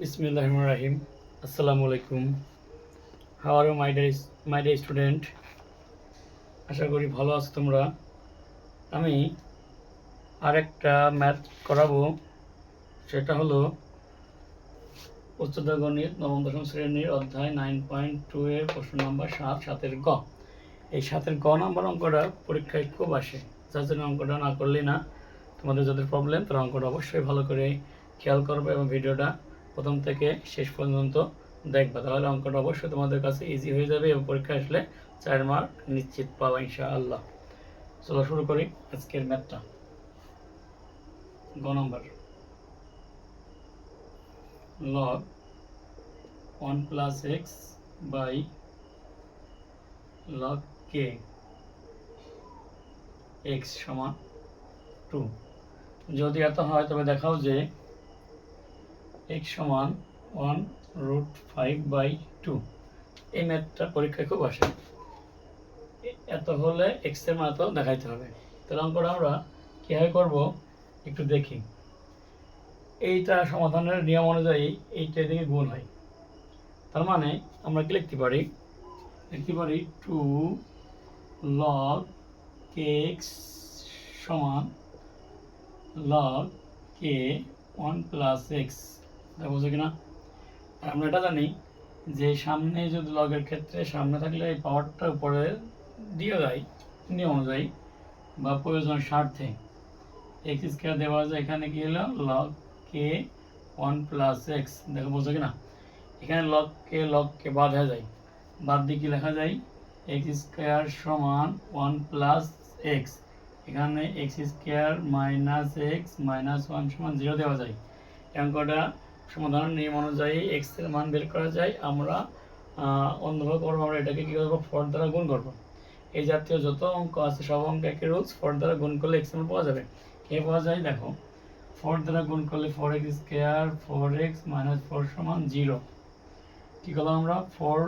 বিসমিল্লাহ রাহিম আসসালামু আলাইকুম how are my dear my dear student আশা করি ভালো আছো তোমরা। আমি আরেকটা ম্যাথ করাবো। সেটা হলো উচ্চতর গণিত নবম, দশম শ্রেণির অধ্যায় নাইন পয়েন্ট টু এর প্রশ্ন নম্বর সাত, সাতের গ। এই সাতের গ নম্বর অঙ্কটা পরীক্ষায় খুব আসে। যার জন্য অঙ্কটা না করলেই না। তোমাদের যাদের প্রবলেম তারা অঙ্কটা অবশ্যই ভালো করে খেয়াল করবে এবং ভিডিওটা প্রথম থেকে শেষ পর্যন্ত দেখবা। তাহলে অঙ্কটা অবশ্যই তোমাদের কাছে ইজি হয়ে যাবে এবং পরীক্ষা আসলে চার মার্ক নিশ্চিত পাবা ইনশাআল্লাহ। চলো শুরু করি আজকের ম্যাথটা গ number. log 1 plus x by log K x সমান 2 যদি এত হয়, তবে দেখাও যে x সমান one root five by two. এই ম্যাথটা পরীক্ষায় খুব আসে। এত হলে এর মান এত দেখাইতে হবে। তাহলে অঙ্কটা আমরা কীভাবে করব একটু দেখি। এইটা সমাধানের নিয়ম অনুযায়ী এইটা এদিকে গুণ হয়। তার মানে আমরা কি লিখতে পারি? লিখতে পারি টু লগ এক্স সমান লগ কে ওয়ান প্লাস এক্স। এটা বুঝো কিনা? আর আমরা এটা জানি যে সামনে যদি লগের ক্ষেত্রে সামনে থাকলে এই পাওয়ারটা উপরে দিয়ে যায় নিয়ম অনুযায়ী, বা প্রয়োজন স্বার্থে। এক্স স্কোয়ার দেওয়া যায় এখানে কি হলো? লগ কে ওয়ান প্লাস এক্স দেখো বোঝো কি না এখানে লগ কে লগ কে বাদ হয়ে যায়। বাদ দিয়ে কি লেখা যায়? এক্স স্কোয়ার সমান ওয়ান প্লাস এক্স এখানে x square minus x minus one সমান জিরো দেওয়া যায়। এই অঙ্কটা সমাধানের নিয়ম অনুযায়ী এক্সের মান বের করা যায়। আমরা অন্যভাবে করব আমরা এটাকে কী করব? ফর দ্বারা গুণ করব। এই জাতীয় যত অঙ্ক আছে, সব অঙ্ক একই রুলস ফর দ্বারা গুণ করলে এক্স মান পাওয়া যাবে। কে পাওয়া যায়? দেখো, ফোর দ্বারা গুণ করলে four x square four x minus four সমান জিরো কী করলাম আমরা? ফোর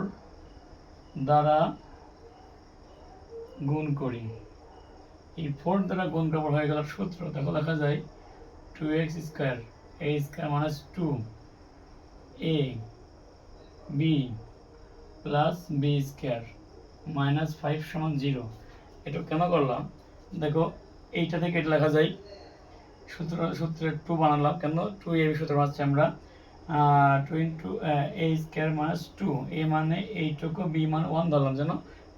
দ্বারা গুণ করি। এই ফোর দ্বারা গুণ করার হয়ে গেল সূত্র। দেখো, দেখা যায় two x square a square minus two a b plus b square minus five সমান জিরো এটা কেন করলাম? দেখো, এইটা থেকে এটা লেখা যায়। সূত্র, সূত্রের টু বানালাম। কেন? টু এ সূত্র বানাচ্ছি আমরা। Two into a square minus two a মানে এইটুকু বি মানে ওয়ান ধরলাম যেন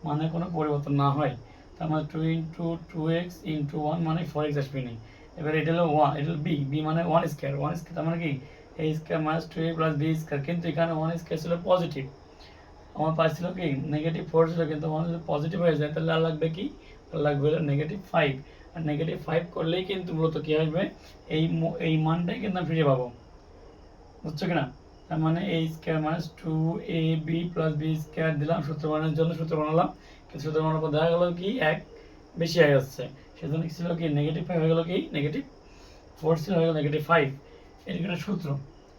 মানে কোনো পরিবর্তন না হয়। তার মানে two into two x into one মানে ফোর এক্স আসবে নেই এবার এটা হলো ওয়ান এটা হলো বি বি মানে ওয়ান স্কোয়ার ওয়ান স্কোয়ার তার মানে কি? A square minus two a plus b square কিন্তু এখানে ওয়ান স্কোয়ার ছিল পজিটিভ আমার পাচ্ছিল কি? নেগেটিভ ফোর ছিল, কিন্তু ওয়ান পজিটিভ হয়ে যায়, তাহলে আর লাগবে কি? লাগবে হলো নেগেটিভ ফাইভ আর নেগেটিভ ফাইভ করলেই কিন্তু মূলত কী আসবে? এই এই মানটাই কিন্তু আমি ফিরে পাবো। বুঝছ কিনা? তার মানে a square minus two a b plus b square দিলাম সূত্র বানানোর জন্য সূত্র বানালাম। কিন্তু সূত্র বানানোর পর দেখা গেলো কি? এক বেশি হয়ে যাচ্ছে। সেজন্য কি ছিল কি নেগেটিভ ফাইভ হয়ে গেলো কি? নেগেটিভ ফোর ছিল হয়ে গেলো নেগেটিভ ফাইভ এটা একটা সূত্র।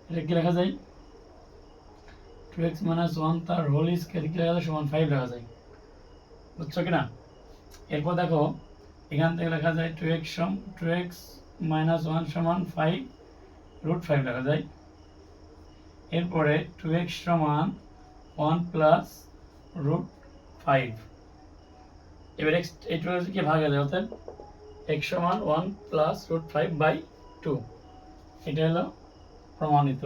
এটা কি লেখা যায়? টু এক্স মাইনাস ওয়ান তার হোল স্কোয়ার কি লেখা যায়? সমান ফাইভ লেখা যায়। বুঝছ কিনা এরপর দেখো, এখান থেকে লেখা যায় টু এক্স সম টু এক্স মাইনাস ওয়ান সমান ফাইভ রুট ফাইভ লেখা যায়। এরপরে টু এক্স সমান ওয়ান প্লাস রুট ফাইভ এবার এক্স এই টু কি ভাগে যায় অর্থাৎ এক্স সমান one plus root five by two এটা হলো প্রমাণিত।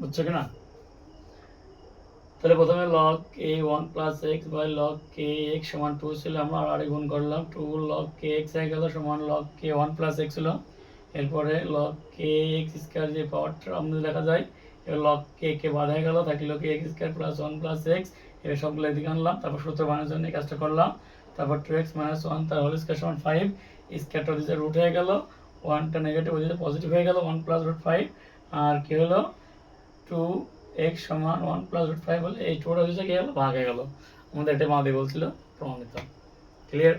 বুঝছ কিনা তাহলে প্রথমে log K one plus x by log K x সমান টু ছিল, আমরা আড়াই গুণ করলাম। টু লগ কে এক্স হয়ে গেল, সমান লগ কে ওয়ান প্লাস এক্স ছিল এরপরে লগ কে এক্স স্কোয়ার যে পাওয়ারটা আমাদের দেখা যায় লগ কে কে বাদ হয়ে গেল থাকল কে x square plus one plus x এবার সবগুলো এদিকে আনলাম, তারপর সূত্র বানানোর জন্য এই কাজটা করলাম। তারপর টু এক্স মাইনাস ওয়ান তার হোল স্কোয়ার সমান ফাইভ স্কোয়ারটা দিতে রুট হয়ে গেল ওয়ানটা নেগেটিভ ওদিকে পজিটিভ হয়ে গেল ওয়ান প্লাস রুট ফাইভ আর কি হলো? টু এক্স সমান ওয়ান প্লাস রুট ফাইভ হলে এই টুটা হচ্ছে কি হলো ভাগ হয়ে গেল। আমাদের এটা মাদি বলছিল প্রমাণিত ক্লিয়ার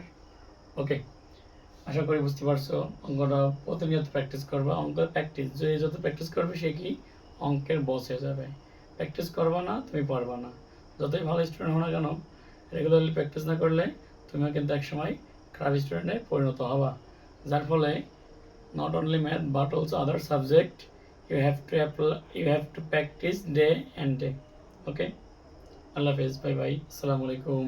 ওকে আশা করি বুঝতে পারছ, অঙ্কটা প্রতিনিয়ত প্র্যাকটিস করবে। অঙ্কের প্র্যাকটিস যে যত প্র্যাকটিস করবে সে কি? অঙ্কের বস হয়ে যাবে। প্র্যাকটিস করবে না, তুমি পারবে না। যতই ভালো স্টুডেন্ট হো না কেন রেগুলারলি প্র্যাকটিস না করলে তুমিও কিন্তু একসময় খারাপ স্টুডেন্টে পরিণত হবা। যার ফলে not only math but also other subject you have to apply you have to practice day and day okay আল্লাহ হাফেজ ভাই ভাই আসসালামু আলাইকুম।